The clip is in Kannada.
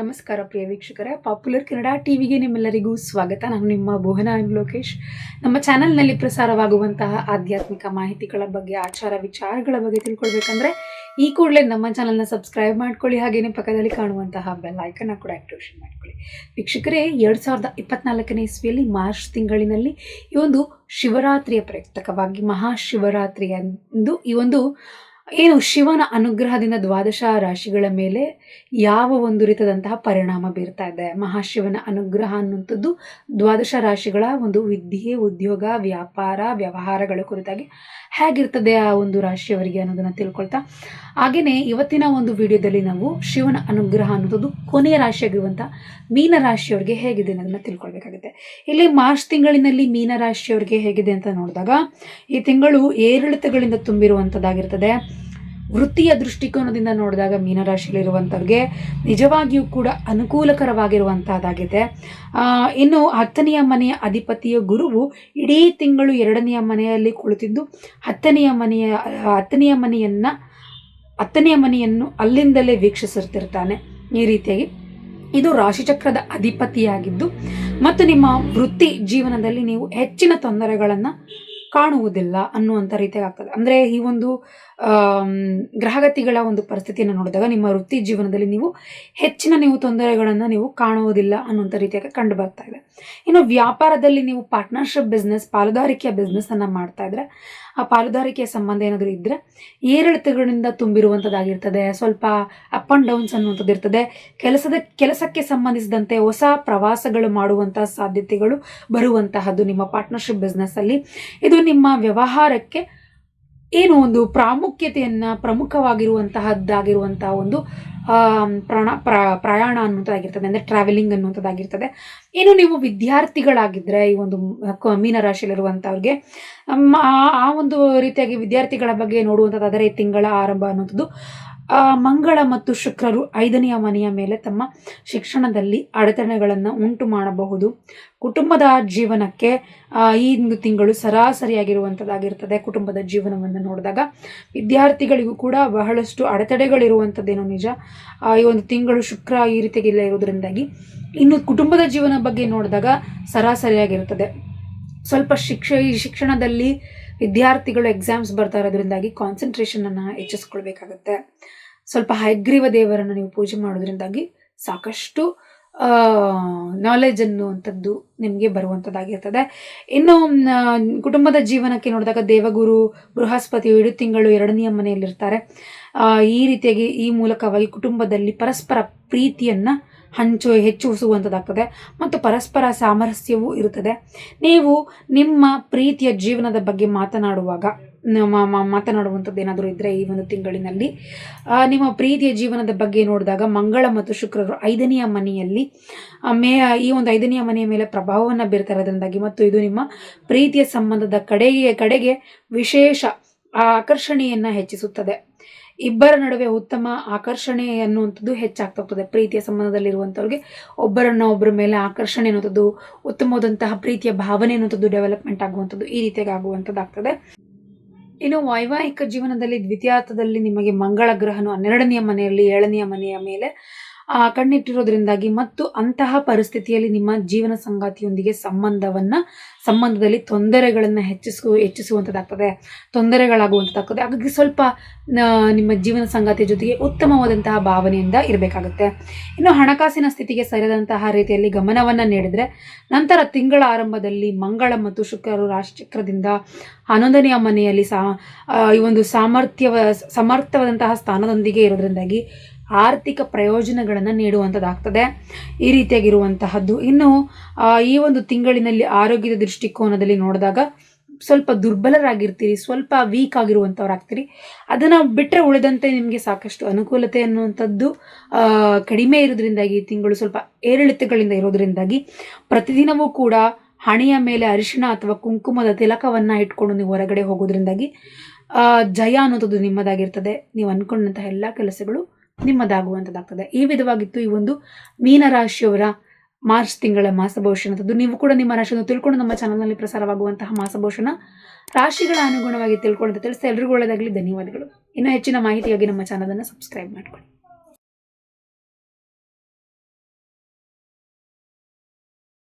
ನಮಸ್ಕಾರ ಪ್ರಿಯ ವೀಕ್ಷಕರೇ. ಪಾಪ್ಯುಲರ್ ಕನ್ನಡ ಟಿವಿಗೆ ನಿಮ್ಮೆಲ್ಲರಿಗೂ ಸ್ವಾಗತ. ನಾನು ನಿಮ್ಮ ಭುವನ ಎಂ ಲೋಕೇಶ್. ನಮ್ಮ ಚಾನೆಲ್ನಲ್ಲಿ ಪ್ರಸಾರವಾಗುವಂತಹ ಆಧ್ಯಾತ್ಮಿಕ ಮಾಹಿತಿಗಳ ಬಗ್ಗೆ, ಆಚಾರ ವಿಚಾರಗಳ ಬಗ್ಗೆ ತಿಳ್ಕೊಳ್ಬೇಕಂದ್ರೆ, ಈ ಕೂಡಲೇ ನಮ್ಮ ಚಾನಲ್ನ ಸಬ್ಸ್ಕ್ರೈಬ್ ಮಾಡ್ಕೊಳ್ಳಿ. ಹಾಗೆಯೇ ಪಕ್ಕದಲ್ಲಿ ಕಾಣುವಂತಹ ಬೆಲ್ ಐಕನ್ನ ಕೂಡ ಆಕ್ಟಿವೇಷನ್ ಮಾಡ್ಕೊಳ್ಳಿ. ವೀಕ್ಷಕರೇ, ಎರಡು ಸಾವಿರದ ಇಪ್ಪತ್ನಾಲ್ಕನೇ ಇಸ್ವಿಯಲ್ಲಿ ಮಾರ್ಚ್ ತಿಂಗಳಿನಲ್ಲಿ ಈ ಒಂದು ಶಿವರಾತ್ರಿಯ ಪ್ರಯುಕ್ತಕವಾಗಿ ಮಹಾಶಿವರಾತ್ರಿ ಎಂದು ಈ ಒಂದು ಏನು ಶಿವನ ಅನುಗ್ರಹದಿಂದ ದ್ವಾದಶ ರಾಶಿಗಳ ಮೇಲೆ ಯಾವ ಒಂದು ರೀತಿಯಾದಂತಹ ಪರಿಣಾಮ ಬೀರ್ತಾ ಇದೆ? ಮಹಾಶಿವನ ಅನುಗ್ರಹ ಅನ್ನುವಂಥದ್ದು ದ್ವಾದಶ ರಾಶಿಗಳ ಒಂದು ವಿದ್ಯೆ, ಉದ್ಯೋಗ, ವ್ಯಾಪಾರ, ವ್ಯವಹಾರಗಳ ಕುರಿತಾಗಿ ಹೇಗಿರ್ತದೆ ಆ ಒಂದು ರಾಶಿಯವರಿಗೆ ಅನ್ನೋದನ್ನು ತಿಳ್ಕೊಳ್ತಾ. ಹಾಗೆಯೇ ಇವತ್ತಿನ ಒಂದು ವಿಡಿಯೋದಲ್ಲಿ ನಾವು ಶಿವನ ಅನುಗ್ರಹ ಅನ್ನೋದು ಕೊನೆಯ ರಾಶಿಯಾಗಿರುವಂಥ ಮೀನ ರಾಶಿಯವರಿಗೆ ಹೇಗಿದೆ ಅನ್ನೋದನ್ನು ತಿಳ್ಕೊಳ್ಬೇಕಾಗುತ್ತೆ. ಇಲ್ಲಿ ಮಾರ್ಚ್ ತಿಂಗಳಿನಲ್ಲಿ ಮೀನ ರಾಶಿಯವರಿಗೆ ಹೇಗಿದೆ ಅಂತ ನೋಡಿದಾಗ ಈ ತಿಂಗಳು ಏರಿಳಿತಗಳಿಂದ ತುಂಬಿರುವಂಥದ್ದಾಗಿರ್ತದೆ. ವೃತ್ತಿಯ ದೃಷ್ಟಿಕೋನದಿಂದ ನೋಡಿದಾಗ ಮೀನರಾಶಿಯಲ್ಲಿರುವಂಥವ್ರಿಗೆ ನಿಜವಾಗಿಯೂ ಕೂಡ ಅನುಕೂಲಕರವಾಗಿರುವಂತಹದ್ದಾಗಿದೆ ಇನ್ನು ಹತ್ತನೆಯ ಮನೆಯ ಅಧಿಪತಿಯ ಗುರುವು ಇಡೀ ತಿಂಗಳು ಎರಡನೆಯ ಮನೆಯಲ್ಲಿ ಕುಳಿತಿದ್ದು, ಹತ್ತನೆಯ ಮನೆಯ, ಹತ್ತನೆಯ ಮನೆಯನ್ನು ಹತ್ತನೆಯ ಮನೆಯನ್ನು ಅಲ್ಲಿಂದಲೇ ವೀಕ್ಷಿಸುತ್ತಿರ್ತಾನೆ ಈ ರೀತಿಯಾಗಿ ಇದು ರಾಶಿಚಕ್ರದ ಅಧಿಪತಿಯಾಗಿದ್ದು, ಮತ್ತು ನಿಮ್ಮ ವೃತ್ತಿ ಜೀವನದಲ್ಲಿ ನೀವು ಹೆಚ್ಚಿನ ತೊಂದರೆಗಳನ್ನು ಕಾಣುವುದಿಲ್ಲ ಅನ್ನುವಂಥ ರೀತಿಯಾಗ್ತದೆ ಅಂದರೆ ಈ ಒಂದು ಗ್ರಹಗತಿಗಳ ಒಂದು ಪರಿಸ್ಥಿತಿಯನ್ನು ನೋಡಿದಾಗ ನಿಮ್ಮ ವೃತ್ತಿ ಜೀವನದಲ್ಲಿ ನೀವು ಹೆಚ್ಚಿನ ನೀವು ತೊಂದರೆಗಳನ್ನು ನೀವು ಕಾಣುವುದಿಲ್ಲ ಅನ್ನುವಂಥ ರೀತಿಯಾಗಿ ಕಂಡು ಬರ್ತಾ ಇದೆ. ಇನ್ನು ವ್ಯಾಪಾರದಲ್ಲಿ ನೀವು ಪಾರ್ಟ್ನರ್ಶಿಪ್ ಬಿಸ್ನೆಸ್ ಪಾಲುದಾರಿಕೆಯ ಬಿಸ್ನೆಸ್ಸನ್ನು ಮಾಡ್ತಾ ಇದ್ರೆ, ಆ ಪಾಲುದಾರಿಕೆಯ ಸಂಬಂಧ ಏನಾದರೂ ಇದ್ದರೆ ಏರಿಳಿತಗಳಿಂದ ತುಂಬಿರುವಂಥದ್ದಾಗಿರ್ತದೆ ಸ್ವಲ್ಪ ಅಪ್ ಆ್ಯಂಡ್ ಡೌನ್ಸ್ ಅನ್ನುವಂಥದ್ದು ಇರ್ತದೆ. ಕೆಲಸದ, ಕೆಲಸಕ್ಕೆ ಸಂಬಂಧಿಸಿದಂತೆ ಹೊಸ ಪ್ರವಾಸಗಳು ಮಾಡುವಂತಹ ಸಾಧ್ಯತೆಗಳು ಬರುವಂತಹದ್ದು ನಿಮ್ಮ ಪಾರ್ಟ್ನರ್ಶಿಪ್ ಬಿಸ್ನೆಸ್ಸಲ್ಲಿ ಇದು ನಿಮ್ಮ ವ್ಯವಹಾರಕ್ಕೆ ಏನು ಒಂದು ಪ್ರಾಮುಖ್ಯತೆಯನ್ನು ಪ್ರಮುಖವಾಗಿರುವಂತಹದ್ದಾಗಿರುವಂತಹ ಒಂದು ಪ್ರಾಣ ಪ್ರಯಾಣ ಅನ್ನುವಂಥದ್ದಾಗಿರ್ತದೆ, ಅಂದರೆ ಟ್ರಾವೆಲಿಂಗ್ ಅನ್ನುವಂಥದ್ದಾಗಿರ್ತದೆ. ಏನು ನೀವು ವಿದ್ಯಾರ್ಥಿಗಳಾಗಿದ್ದರೆ ಈ ಒಂದು ಮೀನರಾಶಿಯಲ್ಲಿರುವಂಥವ್ರಿಗೆ ಆ ಒಂದು ರೀತಿಯಾಗಿ ವಿದ್ಯಾರ್ಥಿಗಳ ಬಗ್ಗೆ ನೋಡುವಂಥದ್ದಾದರೆ ತಿಂಗಳ ಆರಂಭ ಅನ್ನುವಂಥದ್ದು ಮಂಗಳ ಮತ್ತು ಶುಕ್ರರು ಐದನೆಯ ಮನೆಯ ಮೇಲೆ ತಮ್ಮ ಶಿಕ್ಷಣದಲ್ಲಿ ಅಡೆತಡೆಗಳನ್ನು ಉಂಟು ಮಾಡಬಹುದು. ಕುಟುಂಬದ ಜೀವನಕ್ಕೆ ಈ ಒಂದು ತಿಂಗಳು ಸರಾಸರಿಯಾಗಿರುವಂಥದ್ದಾಗಿರ್ತದೆ ಕುಟುಂಬದ ಜೀವನವನ್ನು ನೋಡಿದಾಗ ವಿದ್ಯಾರ್ಥಿಗಳಿಗೂ ಕೂಡ ಬಹಳಷ್ಟು ಅಡೆತಡೆಗಳಿರುವಂಥದ್ದೇನೋ ನಿಜ. ಈ ಒಂದು ತಿಂಗಳು ಶುಕ್ರ ಈ ರೀತಿಯಾಗಿಲ್ಲ ಇರೋದ್ರಿಂದಾಗಿ ಇನ್ನು ಕುಟುಂಬದ ಜೀವನ ಬಗ್ಗೆ ನೋಡಿದಾಗ ಸರಾಸರಿಯಾಗಿರುತ್ತದೆ. ಸ್ವಲ್ಪ ಶಿಕ್ಷ, ಈ ಶಿಕ್ಷಣದಲ್ಲಿ ವಿದ್ಯಾರ್ಥಿಗಳು ಎಕ್ಸಾಮ್ಸ್ ಬರ್ತಾ ಇರೋದ್ರಿಂದಾಗಿ ಕಾನ್ಸಂಟ್ರೇಷನನ್ನು ಹೆಚ್ಚಿಸ್ಕೊಳ್ಬೇಕಾಗತ್ತೆ. ಸ್ವಲ್ಪ ಹೈಗ್ರೀವ ದೇವರನ್ನು ನೀವು ಪೂಜೆ ಮಾಡೋದ್ರಿಂದಾಗಿ ಸಾಕಷ್ಟು ನಾಲೆಜ್ ಅನ್ನುವಂಥದ್ದು ನಿಮಗೆ ಬರುವಂಥದ್ದಾಗಿರ್ತದೆ. ಇನ್ನು ಕುಟುಂಬದ ಜೀವನಕ್ಕೆ ನೋಡಿದಾಗ ದೇವಗುರು, ಬೃಹಸ್ಪತಿ, ಏಳು ತಿಂಗಳು ಎರಡನೆಯ ಮನೆಯಲ್ಲಿರ್ತಾರೆ. ಈ ರೀತಿಯಾಗಿ ಈ ಮೂಲಕವಾಗಿ ಕುಟುಂಬದಲ್ಲಿ ಪರಸ್ಪರ ಪ್ರೀತಿಯನ್ನು ಹಂಚು ಹೆಚ್ಚಿಸುವಂಥದ್ದಾಗ್ತದೆ ಮತ್ತು ಪರಸ್ಪರ ಸಾಮರಸ್ಯವೂ ಇರುತ್ತದೆ. ನೀವು ನಿಮ್ಮ ಪ್ರೀತಿಯ ಜೀವನದ ಬಗ್ಗೆ ಮಾತನಾಡುವಾಗ ಮಾತನಾಡುವಂಥದ್ದು ಏನಾದರೂ ಇದ್ದರೆ ಈ ಒಂದು ತಿಂಗಳಿನಲ್ಲಿ ನಿಮ್ಮ ಪ್ರೀತಿಯ ಜೀವನದ ಬಗ್ಗೆ ನೋಡಿದಾಗ ಮಂಗಳ ಮತ್ತು ಶುಕ್ರರು ಐದನೆಯ ಮನೆಯಲ್ಲಿ ಮೇ, ಈ ಒಂದು ಐದನೆಯ ಮನೆಯ ಮೇಲೆ ಪ್ರಭಾವವನ್ನು ಬೀರ್ತಾ ಇರೋದ್ರಿಂದಾಗಿ ಮತ್ತು ಇದು ನಿಮ್ಮ ಪ್ರೀತಿಯ ಸಂಬಂಧದ ಕಡೆಗೆ ಕಡೆಗೆ ವಿಶೇಷ ಆಕರ್ಷಣೆಯನ್ನು ಹೆಚ್ಚಿಸುತ್ತದೆ. ಇಬ್ಬರ ನಡುವೆ ಉತ್ತಮ ಆಕರ್ಷಣೆ ಅನ್ನುವಂಥದ್ದು ಹೆಚ್ಚಾಗ್ತಾ ಹೋಗ್ತದೆ ಪ್ರೀತಿಯ ಸಂಬಂಧದಲ್ಲಿರುವಂಥವ್ರಿಗೆ ಒಬ್ಬರನ್ನ ಒಬ್ಬರ ಮೇಲೆ ಆಕರ್ಷಣೆ ಅನ್ನೋದು ಉತ್ತಮವಾದಂತಹ ಪ್ರೀತಿಯ ಭಾವನೆ ಅನ್ನುವಂಥದ್ದು ಡೆವಲಪ್ಮೆಂಟ್ ಆಗುವಂಥದ್ದು ಈ ರೀತಿಯಾಗಿ ಆಗುವಂಥದ್ದಾಗ್ತದೆ. ಇನ್ನು ವೈವಾಹಿಕ ಜೀವನದಲ್ಲಿ ದ್ವಿತೀಯಾರ್ಥದಲ್ಲಿ ನಿಮಗೆ ಮಂಗಳ ಗ್ರಹನು ಹನ್ನೆರಡನೆಯ ಮನೆಯಲ್ಲಿ, ಏಳನೆಯ ಮನೆಯ ಮೇಲೆ ಕಣ್ಣಿಟ್ಟಿರೋದ್ರಿಂದಾಗಿ ಮತ್ತು ಅಂತಹ ಪರಿಸ್ಥಿತಿಯಲ್ಲಿ ನಿಮ್ಮ ಜೀವನ ಸಂಗಾತಿಯೊಂದಿಗೆ ಸಂಬಂಧವನ್ನು, ಸಂಬಂಧದಲ್ಲಿ ತೊಂದರೆಗಳನ್ನು ಹೆಚ್ಚಿಸು ಹೆಚ್ಚಿಸುವಂಥದ್ದಾಗ್ತದೆ ತೊಂದರೆಗಳಾಗುವಂಥದ್ದಾಗ್ತದೆ ಹಾಗಾಗಿ ಸ್ವಲ್ಪ ನಿಮ್ಮ ಜೀವನ ಸಂಗಾತಿಯ ಜೊತೆಗೆ ಉತ್ತಮವಾದಂತಹ ಭಾವನೆಯಿಂದ ಇರಬೇಕಾಗುತ್ತೆ. ಇನ್ನು ಹಣಕಾಸಿನ ಸ್ಥಿತಿಗೆ ಸರಿಯಾದಂತಹ ರೀತಿಯಲ್ಲಿ ಗಮನವನ್ನು ನೀಡಿದರೆ, ನಂತರ ತಿಂಗಳ ಆರಂಭದಲ್ಲಿ ಮಂಗಳ ಮತ್ತು ಶುಕ್ರರು ರಾಶಿಚಕ್ರದಿಂದ ಹನ್ನೊಂದನೆಯ ಮನೆಯಲ್ಲಿ ಸಾ ಈ ಒಂದು ಸಾಮರ್ಥ್ಯವ, ಸಮರ್ಥವಾದಂತಹ ಸ್ಥಾನದೊಂದಿಗೆ ಇರೋದ್ರಿಂದಾಗಿ ಆರ್ಥಿಕ ಪ್ರಯೋಜನಗಳನ್ನು ನೀಡುವಂಥದ್ದಾಗ್ತದೆ ಈ ರೀತಿಯಾಗಿರುವಂತಹದ್ದು. ಇನ್ನು ಈ ಒಂದು ತಿಂಗಳಿನಲ್ಲಿ ಆರೋಗ್ಯದ ದೃಷ್ಟಿಕೋನದಲ್ಲಿ ನೋಡಿದಾಗ ಸ್ವಲ್ಪ ದುರ್ಬಲರಾಗಿರ್ತೀರಿ, ಸ್ವಲ್ಪ ವೀಕ್ ಆಗಿರುವಂಥವ್ರಾಗ್ತೀರಿ ಅದನ್ನು ಬಿಟ್ಟರೆ ಉಳಿದಂತೆ ನಿಮಗೆ ಸಾಕಷ್ಟು ಅನುಕೂಲತೆ ಅನ್ನುವಂಥದ್ದು ಕಡಿಮೆ ಇರೋದ್ರಿಂದಾಗಿ, ತಿಂಗಳು ಸ್ವಲ್ಪ ಏರಿಳಿತಗಳಿಂದ ಇರೋದ್ರಿಂದಾಗಿ ಪ್ರತಿದಿನವೂ ಕೂಡ ಹಣೆಯ ಮೇಲೆ ಅರಿಶಿಣ ಅಥವಾ ಕುಂಕುಮದ ತಿಲಕವನ್ನು ಇಟ್ಕೊಂಡು ನೀವು ಹೊರಗಡೆ ಹೋಗೋದ್ರಿಂದಾಗಿ ಜಯ ಅನ್ನೋದು ನಿಮ್ಮದಾಗಿರ್ತದೆ. ನೀವು ಅಂದ್ಕೊಂಡಂಥ ಎಲ್ಲ ಕೆಲಸಗಳು ನಿಮ್ಮದಾಗುವಂಥದ್ದಾಗ್ತದೆ ಈ ವಿಧವಾಗಿತ್ತು ಈ ಒಂದು ಮೀನರಾಶಿಯವರ ಮಾರ್ಚ್ ತಿಂಗಳ ಮಾಸಭೂಷಣದ್ದು. ನೀವು ಕೂಡ ನಿಮ್ಮ ರಾಶಿಯನ್ನು ತಿಳ್ಕೊಂಡು ನಮ್ಮ ಚಾನಲ್ನಲ್ಲಿ ಪ್ರಸಾರವಾಗುವಂತಹ ಮಾಸಭೂಷಣ ರಾಶಿಗಳ ಅನುಗುಣವಾಗಿ ತಿಳ್ಕೊಂಡು ತಿಳಿಸಿ. ಎಲ್ರಿಗೂ ಒಳ್ಳೆಯದಾಗಲಿ. ಧನ್ಯವಾದಗಳು. ಇನ್ನೂ ಹೆಚ್ಚಿನ ಮಾಹಿತಿಯಾಗಿ ನಮ್ಮ ಚಾನಲನ್ನು ಸಬ್ಸ್ಕ್ರೈಬ್ ಮಾಡ್ಕೊಳ್ಳಿ.